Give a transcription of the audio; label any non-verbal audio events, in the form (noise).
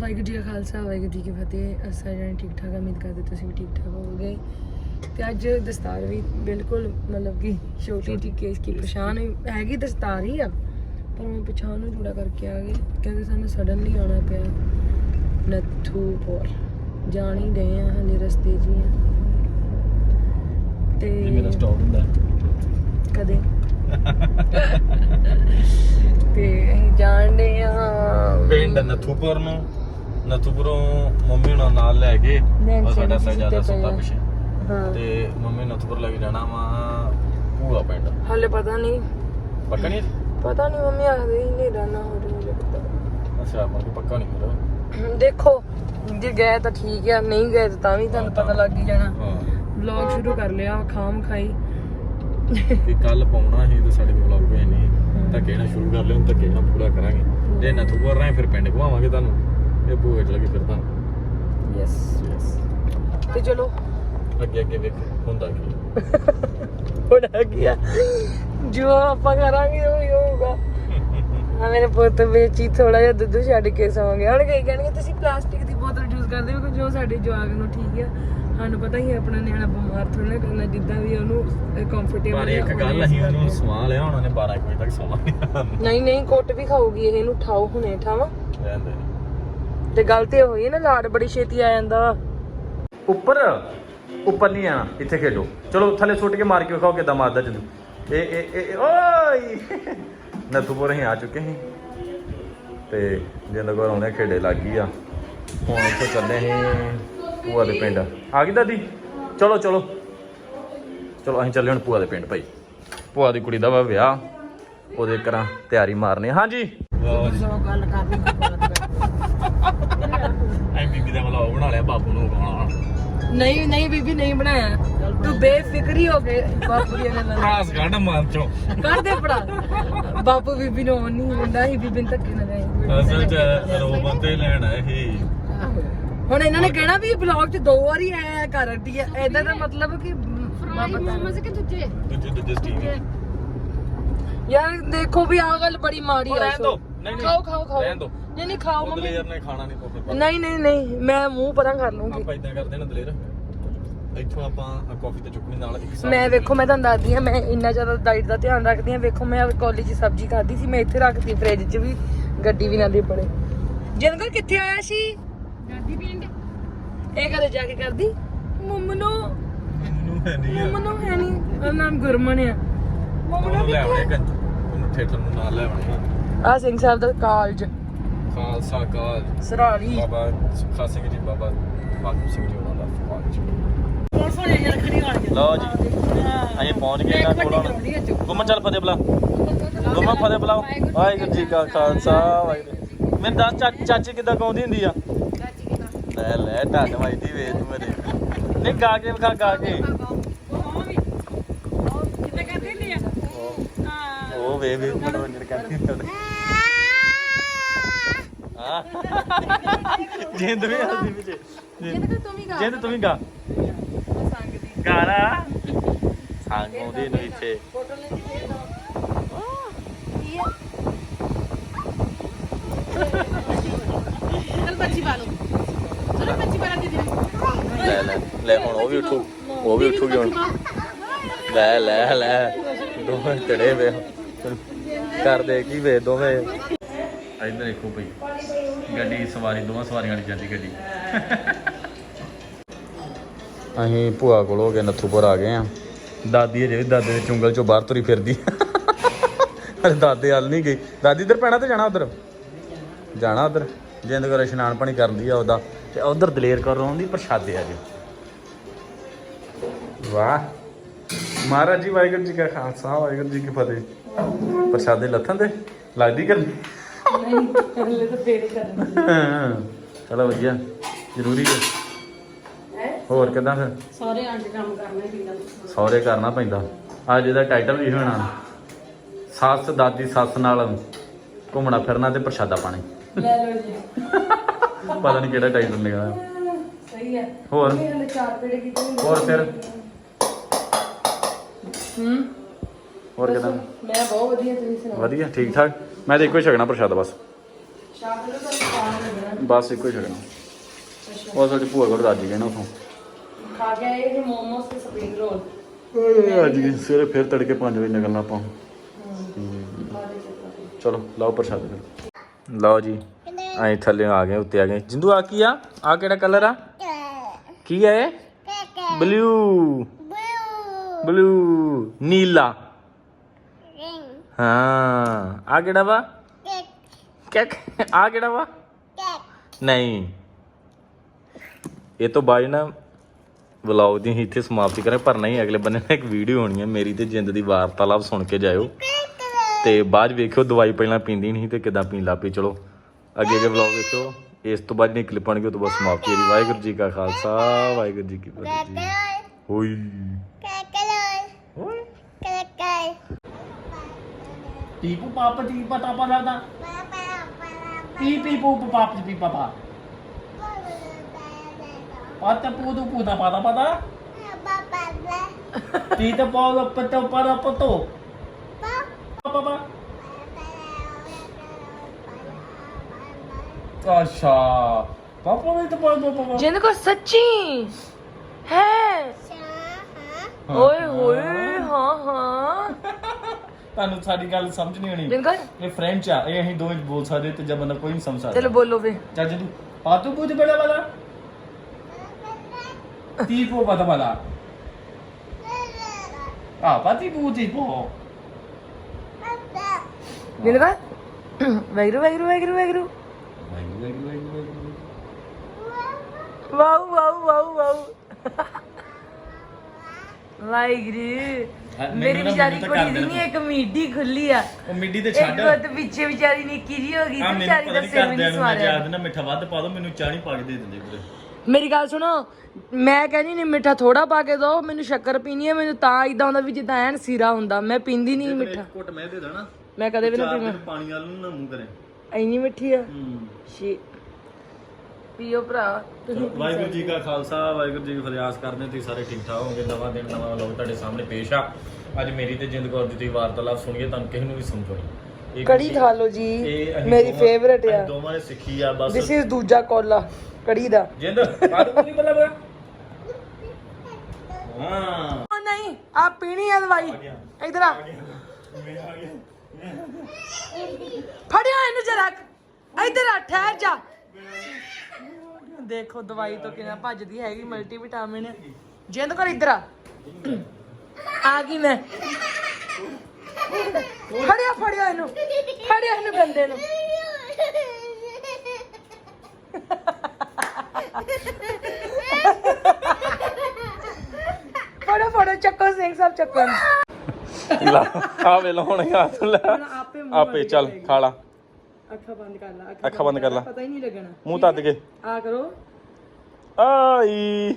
ਵਾਹਿਗੁਰੂ ਜੀ ਕਾ ਖਾਲਸਾ ਵਾਹਿਗੁਰੂ ਜੀ ਕੀ ਫਤਿਹ। ਅਸਾਂ ਜਣੇ ਠੀਕ ਠਾਕ ਉਮੀਦ ਕਰਦੇ ਤੁਸੀਂ ਵੀ ਠੀਕ ਠਾਕ ਹੋਵੋਗੇ। ਤੇ ਅੱਜ ਦਸਤਾਰ ਵੀ ਬਿਲਕੁਲ ਮਤਲਬ ਕਿ ਛੋਟੀ ਜਿਹੀ ਕੇਸ ਕੀ ਪਛਾਣ ਹੈਗੀ ਦਸਤਾਰ ਹੀ ਆ। ਪਰ ਮੈਂ ਪਛਾਣ ਨੂੰ ਜੁੜਾ ਕਰਕੇ ਆ ਗਏ। ਕਿਉਂਕਿ ਸਾਨੂੰ ਸਡਨਲੀ ਆਉਣਾ ਪਿਆ। ਨੱਥੂਪੁਰ ਜਾਣ ਹੀ ਗਏ ਆ ਹਲੇ ਰਸਤੇ 'ਚ ਹੀ ਆ। ਤੇ ਮੇਰਾ ਸਟਾਪ ਹੁੰਦਾ? ਕਦੇ। ਤੇ ਅਸੀਂ ਜਾਣਦੇ ਆ। ਪਿੰਡ ਨਥੂਪੁਰ ਨੂੰ। ਨਥੂਪੁਰੋਂ ਮੰਮੀ ਹੁਣਾਂ ਨਾਲ ਲੈ ਕੇ ਉਹ ਸਾਡਾ ਸਿੱਧੇ ਸਜਾਦਾ ਸੁੱਤਾ। ਪਿੱਛੇ। ਹਾਂ। ਤੇ ਮੰਮੀ ਨਥੂਪੁਰ ਲੈ ਕੇ ਜਾਣਾ ਵਾ ਭੂਆ ਪਿੰਡ। ਹਲੇ ਪਤਾ ਨਹੀਂ। ਪੱਕਾ ਨਹੀਂ ਪਤਾ ਨਹੀਂ ਮੰਮੀ ਆਖਦੇ ਹੀ ਨਹੀਂ ਰਹਿਣਾ ਹੋ ਰਿਹਾ ਹਲੇ ਪਤਾ। ਅੱਛਾ ਮਨ ਕੋ ਪੱਕਾ ਨਹੀਂ ਮੇਰਾ ਦੇਖੋ ਜੇ ਗਏ ਤਾਂ ਠੀਕ ਆ ਨਹੀਂ ਗਏ ਤਾਂ ਤਾਂ ਵੀ ਤੁਹਾਨੂੰ ਪਤਾ ਲੱਗ ਹੀ ਜਾਣਾ। ਹਾਂ। ਵਲੌਗ ਸ਼ੁਰੂ ਕਰ ਲਿਆ ਖਾਮ ਖਾਈ। ਕਿ ਕੱਲ ਪਾਉਣਾ ਸੀ ਤੇ ਸਾਡੇ ਕੋਲ ਵਲੌਗ ਪਏ ਨਹੀਂ। ਧੱਕੇ ਨਾਲ ਸ਼ੁਰੂ ਕਰ ਲਿਆ ਹੁਣ ਧੱਕੇ ਨਾਲ ਪੂਰਾ ਕਰਾਂਗੇ। ਜੇ ਨਥੂਪੁਰ ਰਹੇ ਫਿਰ ਪਿੰਡ ਘੁਮਾਵਾਂਗੇ ਤੁਹਾਨੂੰ। ਇਹ ਚ ਲੱਗੇ ਫਿਰ ਤੁਹਾਨੂੰ ਯੈਸ Yes. ਤੇ ਚਲੋ। ਅੱਗੇ ਅੱਗੇ ਵੇਖ ਹੁੰਦਾ ਕੀ ਹੁਣ ਆ ਗਿਆ ਜੋ ਆਪਾਂ ਕਰਾਂਗੇ ਉਹ ਹੀ ਹੋਊਗਾ। (laughs) ਆ ਮੇਰੇ ਪੁੱਤ ਵਿੱਚ ਹੀ ਥੋੜਾ ਜਿਹਾ ਦੁੱਧ ਛੱਡ ਕੇ ਸੌਂ ਗਿਆ ਹੁਣ ਕਈ ਕਹਿਣਗੇ ਤੁਸੀਂ ਪਲਾਸਟਿਕ ਦੀ ਬੋਤਲ ਯੂਜ਼ ਕਰਦੇ ਹੋ? ਜੋ ਸਾਡੇ ਜਵਾਗ ਨੂੰ ਠੀਕ ਆ। ਸਾਨੂੰ ਪਤਾ ਹੀ ਆਪਣਾ ਨਿਆਣਾ ਬਿਮਾਰ ਥੋੜਾ ਨਾ ਕਰਨਾ ਜਿੱਦਾਂ ਵੀ ਉਹਨੂੰ ਕੰਫਰਟੇਬਲ ਪਰ ਇੱਕ ਗੱਲ ਅਸੀਂ ਉਹਨੂੰ ਸਵਾ ਲਿਆ ਉਹਨਾਂ ਨੇ 12 ਵਜੇ ਤੱਕ ਸੌਣਾ ਨਹੀਂ ਨਹੀਂ ਨਹੀਂ ਕੁੱਟ ਵੀ ਖਾਊਗੀ ਇਹ, ਇਹਨੂੰ ਠਾਓ ਹੁਣੇ ਠਾਵਾਂ। ਰਹਿੰਦੇ ਤੇ ਗੱਲ ਤੇ ਹੋਈ ਹੈ ਨਾ ਲਾੜ ਬੜੀ ਛੇਤੀ ਆ ਜਾਂਦਾ ਵਾ। ਉੱਪਰ ਉੱਪਰ ਨਹੀਂ ਆਣਾ ਇੱਥੇ ਖੇਡੋ। ਚਲੋ ਥੱਲੇ ਸੁੱਟ ਕੇ ਮਾਰ ਕੇ ਵਿਖਾਓ ਕਿਦਾਂ ਮਾਰਦਾ ਜਦੂ। ਇਹ ਇਹ ਇਹ ਓਏ! (laughs) ਨਥੂਪੁਰ ਅਸੀਂ ਆ ਚੁੱਕੇ ਸੀ। ਤੇ ਜਿੰਦ ਕੋਲ ਆਉਂਦੇ ਖੇਡੇ ਲੱਗ ਗਈ ਆ। ਹੁਣ ਇੱਥੇ ਚੱਲੇ ਸੀ ਭੂਆ ਦੇ ਪਿੰਡ। ਆ ਗਈ ਦਾਦੀ? ਚਲੋ ਚਲੋ। ਚਲੋ ਅਸੀਂ ਚੱਲੇ ਹੁਣ ਭੂਆ ਦੇ ਪਿੰਡ ਭਾਈ। ਭੂਆ ਦੀ ਕੁੜੀ ਦਾ ਵਾ ਵਿਆਹ। ਉਹਦੇ ਕਰਾਂ ਤਿਆਰੀ ਮਾਰਨੀ ਹਾਂਜੀ। ਵਾਹ ਜੀ। ਗੱਲ ਕਰਨੀ ਐ ਬੀਬੀ ਦਾ ਵਲੌਗ ਬਣਾ ਲਿਆ ਬਾਪੂ ਨੂੰ ਵਿਖਾਉਣਾ ਨਹੀਂ ਨਹੀਂ ਬੀਬੀ ਨਹੀਂ ਬਣਾਇਆ। ਤੂੰ ਬੇਫਿਕਰੀ ਹੋ ਕੇ ਬਾਪੂ ਦੀਆਂ ਗੱਲਾਂ ਨਾਲ। ਖਾਸ ਗੰਢ ਮਨ ਚੋਂ। ਕਰ ਦੇ ਪੜਾ ਬਾਪੂ ਬੀਬੀ ਨੂੰ ਆਉਣ ਨਹੀਂ ਹੁੰਦਾ ਸੀ ਬੀਬੀ ਨੂੰ ਧੱਕੇ ਨਾ ਜਾਏ ਅਸਲ ਚ ਰੋਬਨ ਤੇ ਲੈਣ ਆਏ ਸੀ। ਹੁਣ ਇਹਨਾਂ ਨੇ ਕਹਿਣਾ ਵੀ ਬਲੌਗ 'ਚ ਦੋ ਵਾਰੀ ਆਇਆ ਕਰ ਹਟੀ ਹੈ ਐਦਾਂ ਦਾ ਮਤਲਬ ਕਿ ਫਰਾਈ ਮੋਮਸ ਕਿ ਦੂਜੇ। ਦੂਜੇ ਦੂਜੇ ਸਟੀਮ ਯਾਰ ਦੇਖੋ ਵੀ ਆਹ ਗੱਲ ਬੜੀ ਮਾੜੀ ਆ ਰਹਿਣ। ਨਹੀਂ, ਨਹੀਂ। ਖਾਓ ਖਾਓ ਖਾਓ। ਰਹਿਣ ਦਿਓ। ਨਹੀਂ ਨਹੀਂ ਖਾਓ ਉਹ ਮੰਮੀ। ਦਲੇਰ ਨੇ ਖਾਣਾ ਨਹੀਂ ਕੋਫੀ ਨਹੀਂ ਨਹੀਂ ਨਹੀਂ ਮੈਂ ਮੂੰਹ ਪਰਾਂ ਕਰ ਲੂੰਗੀ ਆਪਾਂ ਇਦਾਂ ਕਰਦੇ ਨਾ ਦਲੇਰ। ਇੱਥੋਂ ਆਪਾਂ ਕਾਫੀ ਤੇ ਚੁੱਕਣੀ ਨਾਲ ਇੱਕ ਸਾਥ ਮੈਂ ਵੇਖੋ ਮੈਂ ਤੁਹਾਨੂੰ ਦੱਸਦੀ ਹਾਂ ਮੈਂ ਇੰਨਾ ਜ਼ਿਆਦਾ ਡਾਈਟ ਦਾ ਧਿਆਨ ਰੱਖਦੀ ਹਾਂ। ਵੇਖੋ ਮੈਂ ਕਾਲਜ 'ਚ ਸਬਜ਼ੀ ਖਾਧੀ ਸੀ ਮੈਂ ਇੱਥੇ ਰੱਖਤੀ ਫ੍ਰਿਜ 'ਚ ਵੀ ਗੱਡੀ ਵੀ ਨਾ ਦੇ ਪੜੇ ਜਨਗਲ ਕਿੱਥੇ ਆਇਆ ਸੀ? ਦਾਦੀ ਪਿੰਡ। ਇਹ ਕਦੇ ਜਾ ਕੇ ਕਰਦੀ? ਮੰਮਨੋ। ਨੂੰ ਹੈ ਨਹੀਂ ਆ। ਮੰਮਨੋ ਹੈ ਨਹੀਂ। ਉਹਦਾ ਨਾਮ ਗੁਰਮਨ ਆ। ਮੰਮਨੋ ਉਹਨੂੰ ਲੈ ਆਉਣੇ ਕਿੱਥੇ ਕੰਜ ਉਹਨੂੰ ਥੀਏਟਰ ਨੂੰ ਨਾਲ ਲੈ ਆਉਣੇ ਆ ਸਿੰਘ ਸਾਹਿਬ ਦਾ ਕਾਲਜ। ਖਾਲਸਾ ਕਾਲ ਸਰਾਲੀ ਬਾਬਾ ਸੁਖਾ ਸਿੰਘ ਜੀ ਬਾਬਾ ਫਾਗੂ ਸਿੰਘ ਜੀ ਉਹਨਾਂ ਦਾ ਕਾਲਜ। ਕੋਲ ਇਹ ਰੱਖਣੀ ਵਾਲੀ ਲਓ ਜੀ। ਅਸੀਂ ਪਹੁੰਚ ਗਏ ਨਾ ਕੋਲ। ਹੁਣ ਚੱਲ ਫਤਿਹ ਬੁਲਾ ਗੁੰਮਨ ਫਤਿਹ ਬੁਲਾਓ। ਵਾਹਿਗੁਰੂ ਜੀ ਕਾ ਖਾਲਸਾ ਵਾਹਿਗੁਰੂ ਮੈਨੂੰ ਦੱਸ ਚਾਚੀ ਕਿੱਦਾਂ ਗਾਉਂਦੀ ਹੁੰਦੀ ਆ? ਲੈ ਲੈ ਢੱਡ ਵੱਜਦੀ ਵੇ ਤੂੰ ਮੇਰੇ। ਨਹੀਂ ਗਾ ਕੇ ਵਿਖਾ ਗਾ ਕੇ। ਉਹ ਵੇ ਵੇ ਮਨੋਰੰਜਨ ਕਰਦੀ ਹੁੰਦੀ ਹਾਂ ਜਿੰਦ ਵੀ ਹੱਸਦੀ ਵਿੱਚ ਜਿੰਦ ਤੂੰ ਵੀ ਗਾ। ਗਾਣਾ। ਸੰਗ ਆਉਂਦੀ ਨੂੰ ਇੱਥੇ ਲੈ ਲੈ ਲੈ ਹੁਣ ਉਹ ਵੀ ਉਠੂ। ਉਹ ਵੀ ਉਠੂਗੀ ਹੁਣ। ਲੈ ਲੈ ਲੈ। ਦੋਵੇਂ ਵੇ। ਕਰਦੇ ਕੀ ਵੇ ਦੋਵੇਂ? ਇੱਧਰ ਦੇਖੋ ਭਈ ਗੱਡੀ ਸਵਾਰੀ ਦੋਵਾਂ ਸਵਾਰੀਆਂ ਵਾਲੀ ਜਾਂਦੀ ਗੱਡੀ। ਅਸੀਂ ਭੂਆ ਕੋਲ ਹੋ ਗਏ ਨੱਥੂਪੁਰ ਆ ਗਏ ਆ ਦਾਦੀ ਅਜੇ ਵੀ ਦਾਦੇ ਦੇ ਚੁੰਗਲ ਚੋਂ ਬਾਹਰ ਤੁਰੀ ਫਿਰਦੀ। ਅਰੇ ਦਾਦੇ ਹਾਲ ਨਹੀਂ ਗਈ। ਦਾਦੀ ਇੱਧਰ ਪੈਣਾ ਤੇ ਜਾਣਾ ਉਧਰ? ਜਾਣਾ ਉਧਰ। ਜਿੰਦ ਕਰ ਇਸ਼ਨਾਨ ਪਾਣੀ ਕਰਦੀ ਆ ਉਹਦਾ। ਤੇ ਉਧਰ ਦਲੇਰ ਕਰ ਰੋਂਦੀ ਪ੍ਰਸ਼ਾਦੇ ਆ ਜੀ। ਵਾਹ। ਮਹਾਰਾਜ ਜੀ ਵਾਹਿਗੁਰੂ ਜੀ ਕਾ ਖਾਲਸਾ ਵਾਹਿਗੁਰੂ ਜੀ ਕੀ ਫਤਿਹ। ਪ੍ਰਸ਼ਾਦੇ ਲੱਥਣ ਤੇ? ਲੱਗਦੀ ਕਰ ਨਹੀਂ ਹਲੇ ਤਾਂ ਫੇਰ ਕਰਨਾ ਚਲੋ ਵਧੀਆ ਜ਼ਰੂਰੀ ਹੈ? ਹੋਰ ਕਿਦਾਂ ਫਿਰ? ਸਾਰੇ ਅੰਡ ਕੰਮ ਕਰਨਾ ਹੀ ਪੈਂਦਾ। ਸਹੁਰੇ ਕਰਨਾ ਪੈਂਦਾ। ਅੱਜ ਇਹਦਾ ਟਾਈਟਲ ਵੀ ਹੋਣਾ। ਸੱਸ ਦਾਦੀ ਸੱਸ ਨਾਲ ਘੁੰਮਣਾ ਫਿਰਨਾ ਤੇ ਪ੍ਰਸ਼ਾਦਾ ਪਾਣੀ। ਲੈ ਲਓ ਜੀ। ਪਤਾ ਨਹੀਂ ਕਿਹੜਾ ਟਾਈਟਲ ਨਿਕਲਦਾ ਸਹੀ ਹੈ। ਹੋਰ? ਇਹ ਹਲੇ ਚਾਰ ਪੇੜੇ ਕੀਤੇ ਹੋਏ ਨੇ। ਹੋਰ ਫਿਰ? ਹੂੰ? ਹੋਰ ਕਿਦਾਂ? ਮੈਂ ਬਹੁਤ ਵਧੀਆ ਤੁਸੀਂ ਸੁਣਾਓ? ਵਧੀਆ ਠੀਕ ਠਾਕ। ਮੈਂ ਤਾਂ ਇੱਕੋ ਹੀ ਛਕਣਾ ਪ੍ਰਸ਼ਾਦਾ ਬਸ। ਸ਼ਾਮ ਨੂੰ ਤਾਂ ਖਾਣ ਲੱਗਣਾ। ਬਸ ਇੱਕੋ ਹੀ ਛੱਡਣਾ ਉਹ ਅਸਲ ਚ ਭੂਆ ਕੋਲ ਰੱਜ ਗਏ ਨਾ ਉਥੋਂ। ਖਾ ਕੇ ਆਏ ਇਹ ਮੋਮੋਸ ਤੇ ਸਪਰਿੰਗ ਰੋਲ? ਅੱਜ ਵੀ ਸਵੇਰੇ ਫਿਰ ਤੜਕੇ 5 ਵਜੇ ਨਿਕਲਣਾ ਆਪਾਂ। ਚਲੋ ਲਾਓ ਪ੍ਰਸ਼ਾਦ ਫਿਰ। ਲਓ ਜੀ ਐਂ ਥੱਲੇ ਆ ਗਏ ਉੱਤੇ ਆ ਗਏ। ਜਿੰਦੂ ਆ ਕੀ ਆ? ਆ ਕਿਹੜਾ ਕਲਰ ਆ? ਕੀ ਹੈ ਇਹ? ਬਲੂ ਬਲੂ ਨੀਲਾ। ਹਾਂ। ਆ ਕਿਹੜਾ ਵਾ? ਕਿਆ ਆ ਕਿਹੜਾ ਵਾ? ਨਹੀਂ। ਇਹ ਤੋਂ ਬਾਅਦ ਨਾ ਵਲੌਗ ਦੀ ਅਸੀਂ ਇੱਥੇ ਸਮਾਪਤੀ ਕਰਾਂ ਪਰ ਨਹੀਂ ਅਗਲੇ ਬੰਨੇ ਨਾ ਇੱਕ ਵੀਡੀਓ ਹੋਣੀ ਹੈ ਮੇਰੀ ਤੇ ਜਿੰਦ ਦੀ ਵਾਰਤਾਲਾਪ ਸੁਣ ਕੇ ਜਾਇਓ। ਤੇ ਬਾਅਦ ਵੇਖਿਓ ਦਵਾਈ ਪਹਿਲਾਂ ਪੀਂਦੀ ਨਹੀਂ ਤੇ ਕਿਦਾਂ ਪੀਣ ਲੱਗ ਪਈ ਚਲੋ। ਅੱਗੇ ਅੱਗੇ ਵਲੌਗ ਵੇਖਿਓ। ਇਸ ਤੋਂ ਬਾਅਦ ਨਹੀਂ ਕਲਿੱਪ ਆਉਣਗੇ ਉਹ ਤੋਂ ਬਾਅਦ ਸਮਾਪਤੀ ਹੈ ਵਾਹਿਗੁਰੂ ਜੀ ਕਾ ਖਾਲਸਾ ਵਾਹਿਗੁਰੂ ਜੀ ਕੀ ਫਤਿਹ ਹੋਈ। Pipo papa di bata palada. Pipi po papa di papa. Pata puto puta pata pata. Tita Paula pata para pato. Papa pa. ਅੱਛਾ ਪਾਪਾ ਨੇ ਤਾਂ ਪਾਪਾ ਪਾਪਾ ਜਿੰਨ ਕੋ ਸੱਚੀ ਹੈ ਓਏ ਹੋਏ ਹਾਂ ਹਾਂ ਤੁਹਾਨੂੰ ਸਾਡੀ ਗੱਲ ਸਮਝ ਨਹੀਂ ਆਣੀ ਇਹ ਫ੍ਰੈਂਚ ਆ ਇਹ ਅਸੀਂ ਦੋਵੇਂ ਬੋਲ ਸਕਦੇ ਤੇ ਜਦ ਬੰਦਾ ਕੋਈ ਨਹੀਂ ਸਮਝ ਸਕਦਾ। ਚਲੋ ਬੋਲੋ ਵੇ ਚੱਲ ਜਦੂ ਪਾਤੂ ਬੁੱਧ ਬੜਾ ਵਾਲਾ। tipo pada pada ah pati bu tipo ਜਿੰਦ ਕੋ Waheguru Waheguru Waheguru Waheguru. Wow wow wow wow Waheguru ਮੇਰੀ ਵਿਚਾਰੀ ਕੁੜੀ ਦੀ ਨਹੀਂ ਇੱਕ ਮੀਡੀ ਖੁੱਲੀ ਆ। ਉਹ ਮਿੱਡੀ ਤੇ ਇੱਕ ਛੱਡ ਗੁੱਤ ਪਿੱਛੇ ਵਿਚਾਰੀ ਨਿੱਕੀ ਜੀ ਹੋ ਗਈ ਤੇ ਵਿਚਾਰੀ ਦਾ ਨਹੀਂ ਸਿਰ ਵੀ ਨਹੀਂ ਸਵਾਰਿਆ। ਯਾਦ ਨਾ ਮਿੱਠਾ ਵੱਧ ਪਾ ਦੋ ਮੈਨੂੰ ਚਾਹ ਨਹੀਂ ਪਾ ਕੇ ਦੇ ਦਿੰਦੇ ਪੂਰੇ ਮੇਰੀ ਗੱਲ ਸੁਣੋ ਮੈਂ ਕਹਿੰਦੀ ਨਹੀਂ ਮਿੱਠਾ ਥੋੜਾ ਪਾ ਕੇ ਦੋ ਮੈਨੂੰ ਸ਼ੱਕਰ ਪੀਣੀ ਹੈ ਮੈਨੂੰ ਤਾਂ ਇਦਾਂ ਹੁੰਦਾ ਵੀ ਜਿੱਦਾਂ ਐਨ ਸੀਰਾ ਹੁੰਦਾ ਮੈਂ ਪੀਂਦੀ ਨਹੀਂ ਮਿੱਠਾ। ਘੁੱਟ ਮੈਂ ਦੇ ਦੇਣਾ। ਮੈਂ ਕਦੇ ਵੀ ਨਾ ਚਾਰ ਪੀਵਾਂ ਦਿਨ ਪਾਣੀ ਵਾਲ ਨੂੰ ਨਾ ਮੂੰਹ ਕਰੇ। ਐਨੀ ਮਿੱਠੀ ਆ। ਹੂੰ। ਸ਼ੀ ਪੀਓ ਭਰਾ ਤੁਸੀਂ ਵਾਹਿਗੁਰੂ ਜੀ ਕਾ ਖਾਲਸਾ ਵਾਹਿਗੁਰੂ ਜੀ ਕੀ ਫਤਿਹ ਆਸ ਕਰਦੇ ਹਾਂ ਤੁਸੀਂ ਸਾਰੇ ਠੀਕ ਠਾਕ ਹੋਵੋਗੇ। ਨਵਾਂ ਦਿਨ ਨਵਾਂ ਲੋਕ ਤੁਹਾਡੇ ਸਾਹਮਣੇ ਪੇਸ਼ ਆ। ਅੱਜ ਮੇਰੀ ਤੇ ਜਿੰਦ ਕੌਰ ਦੀ ਤੁਸੀਂ ਵਾਰਤਾਲਾਪ ਸੁਣੀਏ ਤੁਹਾਨੂੰ ਕਿਸੇ ਨੂੰ ਵੀ ਸਮਝ ਆਉਣੀ ਇਹ ਕੜੀ ਖਾ ਲਓ ਜੀ ਇਹ ਅਸੀਂ ਮੇਰੀ ਦੋਵਾਂ- ਫੇਵਰੇਟ ਅਸੀਂ ਆ ਦੋਵਾਂ ਨੇ ਸਿੱਖੀ ਆ ਬਸ। ਦਿਸ ਇਜ਼ ਦੂਜਾ ਕੋਲਾ ਕੜੀ ਦਾ। ਜਿੰਦ ਬਾਦ ਹਾਂ। ਉਹ ਨਹੀਂ ਆ ਪੀਣੀ ਆ ਦਵਾਈ। ਇਧਰ ਆ। ਫੜਿਆ ਇਹਨੂੰ ਜਰਾ। ਇਧਰ ਆ ਠਹਿਰ ਜਾ। ਦੇਖੋ ਦਵਾਈ ਤੋਂ ਕਿੰਨਾ ਭੱਜਦੀ ਹੈਗੀ ਮਲਟੀ ਵਿਟਾਮਿਨ ਜਿੰਦ ਕਰ ਇਧਰ ਆ। ਆ ਗਈ ਮੈਂ। ਫੜਿਆ ਫੜਿਆ ਇਹਨੂੰ। ਫੜਿਆ ਇਹਨੂੰ ਗੰਦੇ ਨੂੰ। ਫੜੋ ਫੜੋ ਚੱਕੋ ਸਿੰਘ ਸਾਹਿਬ ਚੱਕੋ ਇਹਨੂੰ। ਲਾ ਆ ਵੇ ਲਾਉਣ ਹੱਥ ਲੈ। ਆਪੇ ਚੱਲ ਖਾ ਲਾ। ਅੱਖਾਂ ਬੰਦ ਕਰ ਲਾ ਅੱਖਾਂ ਬੰਦ ਕਰ ਲਾ ਪਤਾ ਹੀ ਨਹੀਂ ਲੱਗਣਾ। ਮੂੰਹ ਤੱਦ ਕੇ। ਆ ਕਰੋ। ਆਈ।